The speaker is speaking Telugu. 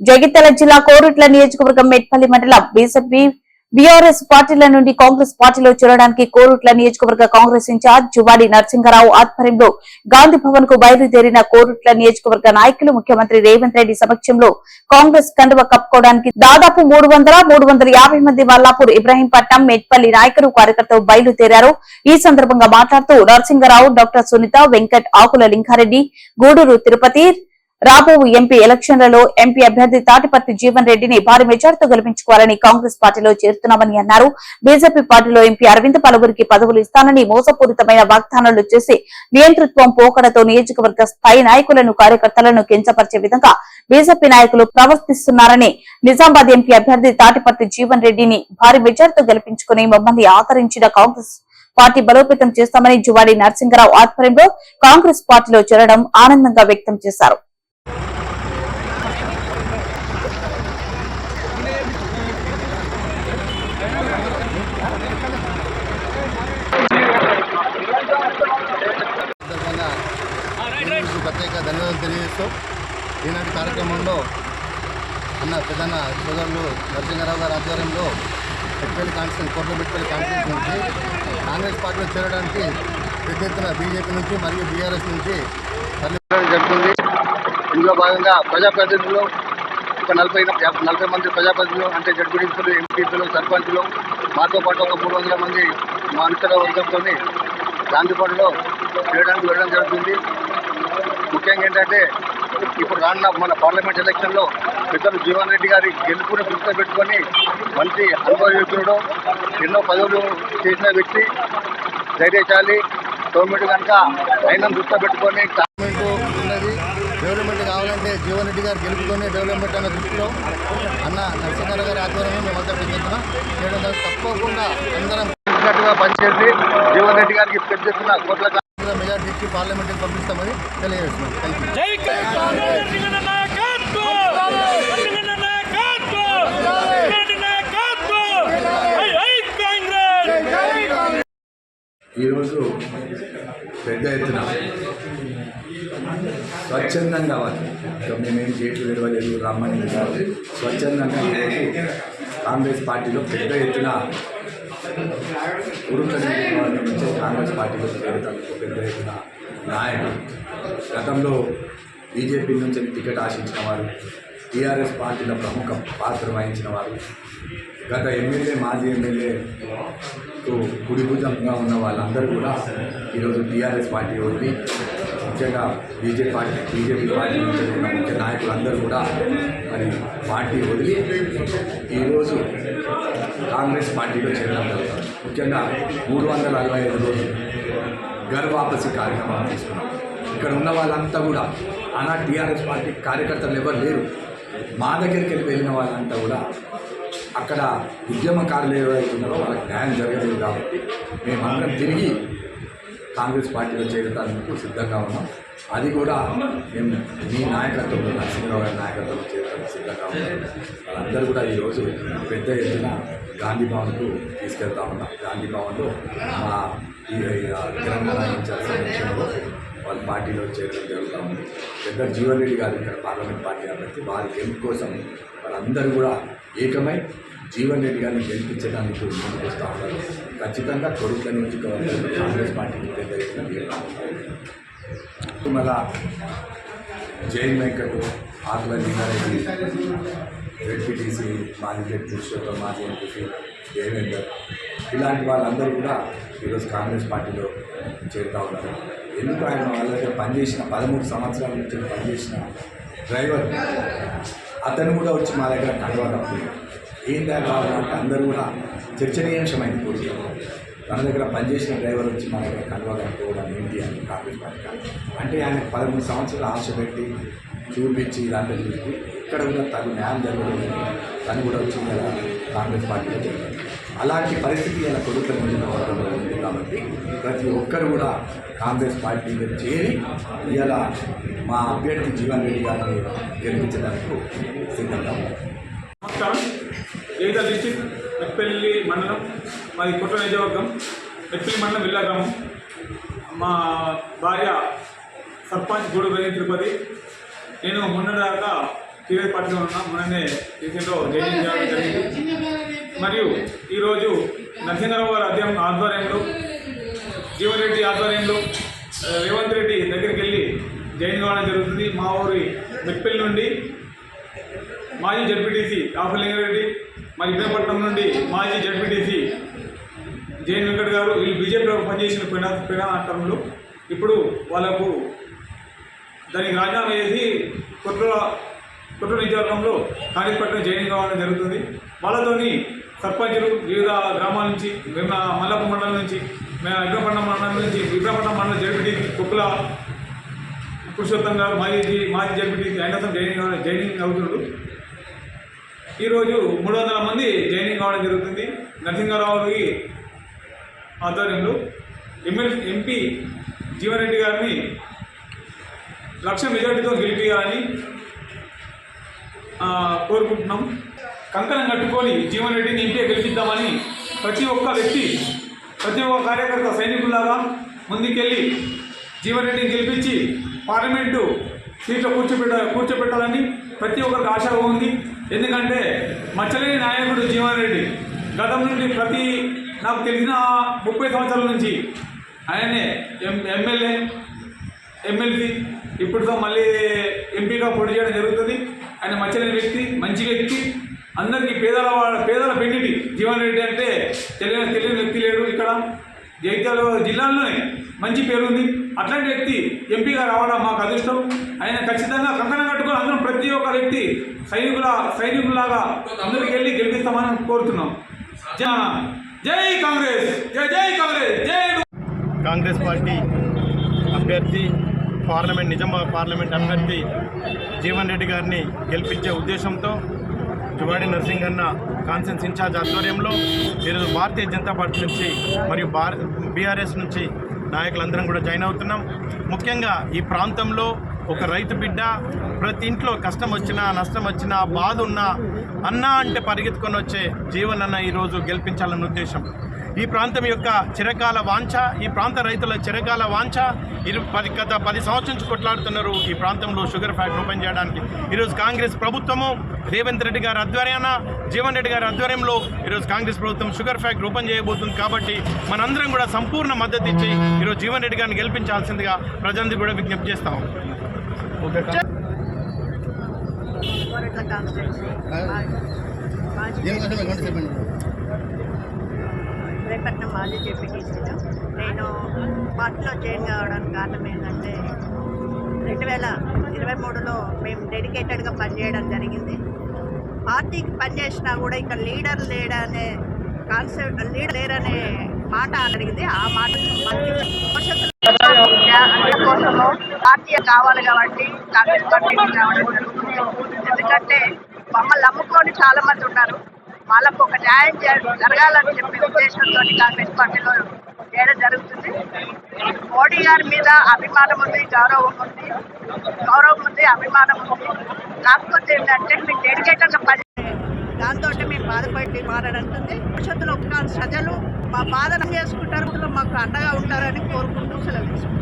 జగిత్యాల జిల్లా కోరుట్ల నియోజకవర్గం మెట్పల్లి మండలం బీజేపీ బీఆర్ఎస్ పార్టీల నుండి కాంగ్రెస్ పార్టీలో చేరడానికి కోరుట్ల నియోజకవర్గ కాంగ్రెస్ ఇన్ఛార్జ్ జువాడి నరసింహరావు ఆధ్వర్యంలో గాంధీ భవన్కు బయలుదేరిన కోరుట్ల నియోజకవర్గ నాయకులు ముఖ్యమంత్రి రేవంత్ రెడ్డి సమక్షంలో కాంగ్రెస్ కండువ కప్పుకోవడానికి దాదాపు మూడు వందల మూడు వందల యాభై మంది వల్లాపూర్ ఇబ్రాహీంపట్నం మెట్పల్లి నాయకులు కార్యకర్తలు బయలుదేరారు. ఈ సందర్భంగా మాట్లాడుతూ నరసింహరావు డాక్టర్ సునీత వెంకట్ ఆకుల లింగారెడ్డి గూడూరు తిరుపతి రాబో ఎంపీ ఎలక్షన్లలో ఎంపీ అభ్యర్థి తాటిపర్తి జీవన్ రెడ్డిని భారీ మెజార్టీతో గెలిపించుకోవాలని కాంగ్రెస్ పార్టీలో చేరుతున్నామని అన్నారు. బీజేపీ పార్టీలో ఎంపీ అరవింద్ పలువురికి పదవులు ఇస్తానని మోసపూరితమైన వాగ్దానాలు చేసి నియంతృత్వం పోకడతో నియోజకవర్గ స్థాయి నాయకులను కార్యకర్తలను కించపరిచే విధంగా బీజేపీ నాయకులు ప్రవర్తిస్తున్నారని నిజామాబాద్ ఎంపీ అభ్యర్థి తాటిపర్తి జీవన్ రెడ్డిని భారీ మెజార్టీతో గెలిపించుకుని మమ్మల్ని ఆదరించిన కాంగ్రెస్ పార్టీ బలోపేతం చేస్తామని జువాడి నరసింహరావు ఆధ్వర్యంలో కాంగ్రెస్ పార్టీలో చేరడం ఆనందంగా వ్యక్తం చేశారు. తెలియజేస్తూ ఈనాటి కార్యక్రమంలో అన్న పెద్దన్న సోదరులు నరసింహారావు గారి ఆధ్వర్యంలో పెట్టుబడి కాన్స్టిట్యూన్ కోట్ల పెట్టుబడి కాన్స్టిట్యూన్స్ నుంచి కాంగ్రెస్ పార్టీలో చేరడానికి పెద్ద ఎత్తున బీజేపీ నుంచి మరియు బీఆర్ఎస్ నుంచి జరుగుతుంది. ఇందులో భాగంగా ప్రజాప్రతినిధులు ఒక నలభై నలభై మంది ప్రజాప్రతినిధులు అంటే జడ్పీటీసీలు ఎంపీపీలు సర్పంచులు మాతో పాటు ఒక మూడు వందల మంది మా అనుచర వర్గంతో గాంధీపాడులో చేయడానికి వెళ్ళడం జరుగుతుంది. ముఖ్యంగా ఏంటంటే ఇప్పుడు రానున్న మన పార్లమెంట్ ఎలక్షన్లో పెద్దలు జీవన్ రెడ్డి గారి గెలుపుని దృష్టిలో పెట్టుకొని మంచి అనుభవయోగ్యుడు ఎన్నో పదవులు చేసిన వ్యక్తి ధైర్యశాలి గవర్నమెంట్ కనుక ఆయన దృష్టిలో పెట్టుకొని గవర్నమెంట్ ఉన్నది. డెవలప్మెంట్ కావాలంటే జీవన్ రెడ్డి గారు గెలుపుకొని డెవలప్మెంట్ అన్న దృష్టిలో అన్న నరసింహారావు గారి ఆధ్వర్యంలో మేమంతా పెద్ద ఎత్తున తప్పకుండా అందరం పనిచేసి జీవన్ రెడ్డి గారికి పెద్ద కోట్ల కోట్ల మెజార్టీ ఇచ్చి పార్లమెంట్కి పంపిస్తామని తెలియజేస్తున్నాం. థ్యాంక్ యూ జై కాంగ్రెస్ సింగన నాయకత్వం సింగన నాయకత్వం సింగన నాయకత్వం జై జై కాంగ్రెస్ ఈరోజు పెద్ద ఎత్తున స్వచ్ఛందంగా వాళ్ళు మేమేం గేట్లు విడవలేదు రమ్మని స్వచ్ఛందంగా ఈరోజు కాంగ్రెస్ పార్టీలో పెద్ద ఎత్తున ఉరుక కాంగ్రెస్ పార్టీలో చేరుతానికి పెద్ద ఎత్తున నాయకులు గతంలో బీజేపీ నుంచి టికెట్ ఆశించిన వారు టీఆర్ఎస్ పార్టీలో ప్రముఖ పాత్ర వహించిన వారు గత ఎమ్మెల్యే మాజీ ఎమ్మెల్యే కుడిభుజంగా ఉన్న వాళ్ళందరూ కూడా ఈరోజు టీఆర్ఎస్ పార్టీ వదిలి ముఖ్యంగా బీజేపీ పార్టీ బీజేపీ పార్టీ నుంచి ఉన్న ముఖ్య నాయకులందరూ కూడా మరి పార్టీ వదిలి ఈరోజు కాంగ్రెస్ పార్టీలో చేరడం జరుగుతుంది. ముఖ్యంగా మూడు వందల అరవై ఐదు రోజులు గర్ వాపసి కార్యక్రమం తీసుకున్నాం. ఇక్కడ ఉన్న వాళ్ళంతా కూడా అనా టీఆర్ఎస్ పార్టీ కార్యకర్తలు ఎవరు లేరు. మా దగ్గరికి వెళ్ళి వెళ్ళిన వాళ్ళంతా కూడా అక్కడ ఉద్యమకారులు ఏవైతే ఉన్నారో వాళ్ళకి న్యాయం జరగలేదు కాబట్టి మేమందరం తిరిగి కాంగ్రెస్ పార్టీలో చేరటానికి సిద్ధంగా ఉన్నాం. అది కూడా మేము మీ నాయకత్వంలో నరసింహరావు గారి నాయకత్వంలో చేరడానికి సిద్ధంగా ఉన్నాం. వాళ్ళందరూ కూడా ఈరోజు పెద్ద ఎత్తున గాంధీ భవన్కు తీసుకెళ్తా ఉన్నాం గాంధీ భవన్లో మా ఈ తెలంగాణ వాళ్ళ పార్టీలో చేరడం జరుగుతూ ఉంది. పెద్ద జీవన్ రెడ్డి గారు ఇక్కడ పార్లమెంట్ పార్టీ కాబట్టి వారి గెలుపు కోసం వాళ్ళందరూ కూడా ఏకమై జీవన్ రెడ్డి గారిని గెలిపించడానికి ముందుకు ఖచ్చితంగా కొడుకుల నుంచి కాంగ్రెస్ పార్టీకి పెద్ద ఎత్తున మళ్ళా జైన్ వెంకట్ ఆకుల లింగారెడ్డి జెడ్పీటీసీ మాజీ జడ్పీ పురుషోత్తం మాజీ ఎంపీ దేవేందర్. ఇలాంటి వాళ్ళందరూ కూడా ఈరోజు కాంగ్రెస్ పార్టీలో చేరుతా ఉన్నారు. ఎందుకు ఆయన వాళ్ళ దగ్గర పనిచేసిన పదమూడు సంవత్సరాల నుంచి పనిచేసిన డ్రైవర్ అతను కూడా వచ్చి మా దగ్గర కలవడం ఏం కావాలంటే అందరూ కూడా చర్చనీయాంశమైంది కోరిక తన దగ్గర పనిచేసిన డ్రైవర్ వచ్చి మన దగ్గర కలవకపోవడం ఏంటి అని కాంగ్రెస్ పార్టీ అంటే ఆయన పదమూడు సంవత్సరాలు ఆశ పెట్టి చూపించి ఇలాంటి చూసి ఇక్కడ కూడా తను న్యాయం జరగలేదు. తను కూడా వచ్చింది కదా కాంగ్రెస్ పార్టీలో చేరారు అలాంటి పరిస్థితి ఇలా కొడుకుల నియోజకవర్గంలో ఉంది కాబట్టి ప్రతి ఒక్కరు కూడా కాంగ్రెస్ పార్టీలో చేరి ఇలా మా అభ్యర్థి జీవన్ రెడ్డి గారిని గెలిపించడానికి సిద్ధంగా ఉన్నారు. నమస్కారం డిస్టిక్ మెట్పల్లి మండలం మాది కుట్ర నియోజకవర్గం. మెట్పల్లి మండలం విల్లా గ్రామం. మా భార్య సర్పంచ్ గూడు తిరుపతి. నేను మొన్నటిదాకా టీఆర్ఎస్ పార్టీలో ఉన్నా మొన్ననే రీసెంట్లో జైన్ చేయడం జరిగింది. మరియు ఈరోజు నరసింహారావు గారి అధ్యయనం ఆధ్వర్యంలో జీవన్ రెడ్డి ఆధ్వర్యంలో రేవంత్ రెడ్డి దగ్గరికి వెళ్ళి జైన్ కావడం జరుగుతుంది. మా ఊరి మెట్పల్లి నుండి మాజీ జడ్పీటీసీ రాహులింగారెడ్డి మరి ఇబ్రహంపట్నం నుండి మాజీ జడ్పీటీసీ జైన్ వెంకట్ గారు వీళ్ళు బీజేపీలో పనిచేసిన పినా పినా టర్మ్లు ఇప్పుడు వాళ్ళకు దానికి రాజీనామా చేసి కుట్ర కుట్ర నియోజకవర్గంలో కాణిపట్నం పార్టీలో కావడం జరుగుతుంది. వాళ్ళతోని సర్పంచులు వివిధ గ్రామాల నుంచి మేము మల్లప్ప మండలం నుంచి మేము ఇబ్రహంపట్నం మండలం నుంచి ఇబ్రహంపట్నం మండలం జడ్పీటీ కుక్కల పురుషోత్తం గారు మాజీ మాజీ జడ్పీటీ ఆయన జైనింగ్ జైనింగ్ అవుతున్నాడు. ఈరోజు మూడు వందల మంది జాయినింగ్ కావడం జరుగుతుంది. నరసింహారావుకి ఆధ్వర్యంలో ఎమ్మెల్యే ఎంపీ జీవన్ రెడ్డి గారిని లక్ష మెజార్టీతో గెలిపియాలని కోరుకుంటున్నాం. కంకణం కట్టుకొని జీవన్ రెడ్డిని ఇంటే గెలిపిద్దామని ప్రతి ఒక్క వ్యక్తి ప్రతి ఒక్క కార్యకర్త సైనికుల్లాగా ముందుకెళ్ళి జీవన్ రెడ్డిని గెలిపించి పార్లమెంటు సీట్లో కూర్చోబెట్ట కూర్చోబెట్టాలని ప్రతి ఒక్కరికి ఆశ ఉంది. ఎందుకంటే మచ్చలేని నాయకుడు జీవన్ రెడ్డి గతం నుండి ప్రతి నాకు తెలిసిన ముప్పై సంవత్సరాల నుంచి ఆయనే ఎం ఎమ్మెల్యే ఎమ్మెల్సీ ఇప్పుడుతో మళ్ళీ ఎంపీగా పోటీ చేయడం జరుగుతుంది. ఆయన మచ్చలేని వ్యక్తి మంచి వ్యక్తి. అందరికీ పేదల వాళ్ళ పేదల పెండిటి జీవన్ రెడ్డి అంటే తెలియని తెలియని వ్యక్తి లేడు ఇక్కడ. జగిత్యాల జిల్లాలోనే మంచి పేరుంది. అట్లాంటి వ్యక్తి ఎంపీగా రావడం మాకు అదృష్టం. ఆయన ఖచ్చితంగా కంకణం కట్టుకొని అందరం ప్రతి ఒక్క వ్యక్తి సైనికుల సైనికులాగా అందరికి వెళ్ళి గెలిపిస్తామని కోరుతున్నాం. జై జై కాంగ్రెస్ జై జై కాంగ్రెస్ జై కాంగ్రెస్ పార్టీ అభ్యర్థి పార్లమెంట్ నిజామాబాద్ పార్లమెంట్ అభ్యర్థి జీవన్ రెడ్డి గారిని గెలిపించే ఉద్దేశంతో జువాడి నరసింగన్న కాన్సెన్స్ ఇన్ఛార్జ్ ఆధ్వర్యంలో ఈరోజు భారతీయ జనతా పార్టీ నుంచి మరియు భార బీఆర్ఎస్ నుంచి నాయకులందరం కూడా జాయిన్ అవుతున్నాం. ముఖ్యంగా ఈ ప్రాంతంలో ఒక రైతు బిడ్డ ప్రతి ఇంట్లో కష్టం వచ్చినా నష్టం వచ్చినా బాధ ఉన్నా అన్నా అంటే పరిగెత్తుకొని వచ్చే జీవన్ అన్న ఈరోజు గెలిపించాలన్న ఉద్దేశం. ఈ ప్రాంతం యొక్క చిరకాల వాంఛ ఈ ప్రాంత రైతుల చిరకాల వాంఛ ఇరు పది గత పది సంవత్సరం నుంచి కొట్లాడుతున్నారు ఈ ప్రాంతంలో షుగర్ ఫ్యాక్టరీ ఓపెన్ చేయడానికి. ఈరోజు కాంగ్రెస్ ప్రభుత్వము రేవంత్ రెడ్డి గారి ఆధ్వర్యాన జీవన్ రెడ్డి గారి ఆధ్వర్యంలో ఈరోజు కాంగ్రెస్ ప్రభుత్వం షుగర్ ఫ్యాక్టరీ ఓపెన్ చేయబోతుంది కాబట్టి మనందరం కూడా సంపూర్ణ మద్దతు ఇచ్చి ఈరోజు జీవన్ రెడ్డి గారిని గెలిపించాల్సిందిగా ప్రజలందరికీ కూడా విజ్ఞప్తి చేస్తాం రేపట్నం మాజీ జెడ్పీటీసీలో నేను పార్టీలో జాయిన్ కావడానికి కారణం ఏంటంటే రెండు వేల ఇరవై మూడులో మేము డెడికేటెడ్గా పనిచేయడం జరిగింది పార్టీకి పనిచేసినా కూడా ఇక్కడ లీడర్ లేడనే కాన్సెప్ట్ లీడర్ లేరనే మాట అడిగింది ఆ మాట కోసము పార్టీ కావాలి కాబట్టి కాంగ్రెస్ పార్టీ రావడం జరుగుతుంది. ఎందుకంటే మమ్మల్ని నమ్ముకొని చాలా మంది ఉన్నారు. వాళ్ళకు ఒక న్యాయం జరగాలని చెప్పి ఉద్దేశంతో కాంగ్రెస్ పార్టీలో చేయడం జరుగుతుంది. మోడీ గారి మీద అభిమానం ఉంది గౌరవం ఉంది. గౌరవం ఉంది అభిమానం ఉంది. కాకపోతే ఏంటంటే మేము డెడికేటెడ్గా పని దాంతో మేము బాధపడి మారడంటుంది భవిష్యత్తులో ఒక ప్రజలు మా బాధను చేసుకుంటారు మాకు అండగా ఉంటారని కోరుకుంటూ సెలవు తీసుకుంటాం